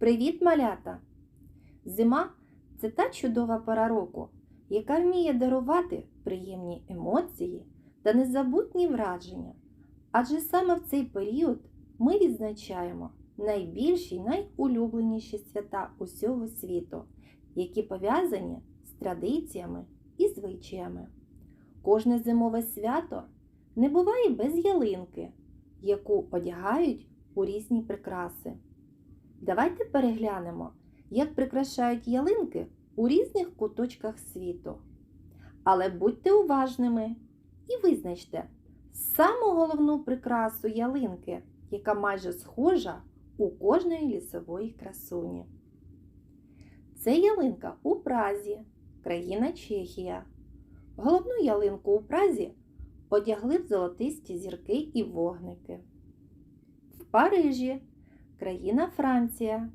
Привіт, малята! Зима це та чудова пора року, яка вміє дарувати приємні емоції та незабутні враження. Адже саме в цей період ми відзначаємо найбільші й найулюбленіші свята усього світу, які пов'язані з традиціями і звичаями. Кожне зимове свято не буває без ялинки, яку одягають у різні прикраси. Давайте переглянемо, як прикрашають ялинки у різних куточках світу. Але будьте уважними і визначте саму головну прикрасу ялинки, яка майже схожа у кожної лісової красуні. Це ялинка у Празі, країна Чехія. Головну ялинку у Празі одягли в золотисті зірки і вогники. В Парижі країна Франція.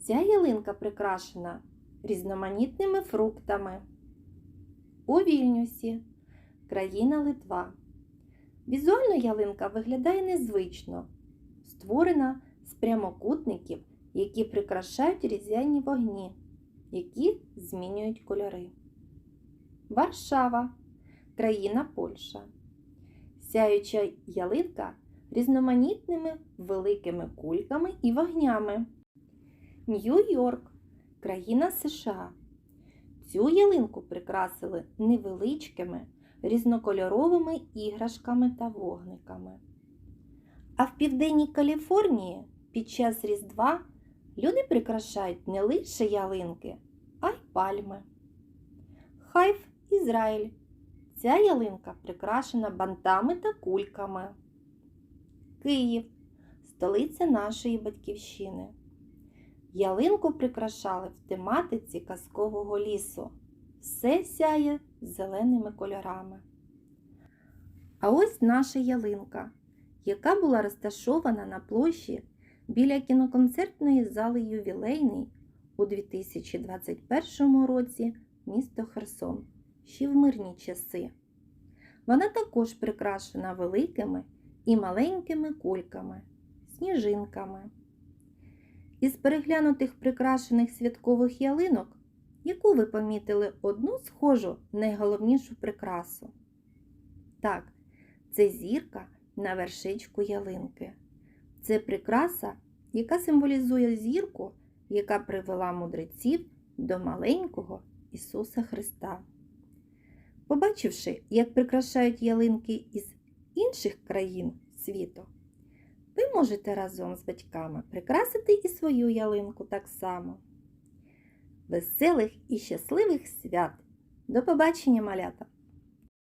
Ця ялинка прикрашена різноманітними фруктами. У Вільнюсі країна Литва. Візуально ялинка виглядає незвично, створена з прямокутників, які прикрашають різдвяні вогні, які змінюють кольори. Варшава країна Польща. Сяюча ялинка різноманітними великими кульками і вогнями. Нью-Йорк, країна США. Цю ялинку прикрасили невеличкими різнокольоровими іграшками та вогниками. А в південній Каліфорнії під час Різдва люди прикрашають не лише ялинки, а й пальми. Хайф Ізраїль. Ця ялинка прикрашена бантами та кульками. Київ столиця нашої батьківщини. Ялинку прикрашали в тематиці казкового лісу. Все сяє зеленими кольорами. А ось наша ялинка, яка була розташована на площі біля кіноконцертної зали Ювілейний у 2021 році місто Херсон, ще в мирні часи. Вона також прикрашена великими і маленькими кульками, сніжинками. Із переглянутих прикрашених святкових ялинок, яку ви помітили одну схожу найголовнішу прикрасу? Так, це зірка на вершечку ялинки. Це прикраса, яка символізує зірку, яка привела мудреців до маленького Ісуса Христа. Побачивши, як прикрашають ялинки із інших країн світу, ви можете разом з батьками прикрасити і свою ялинку так само. Веселих і щасливих свят! До побачення, малята!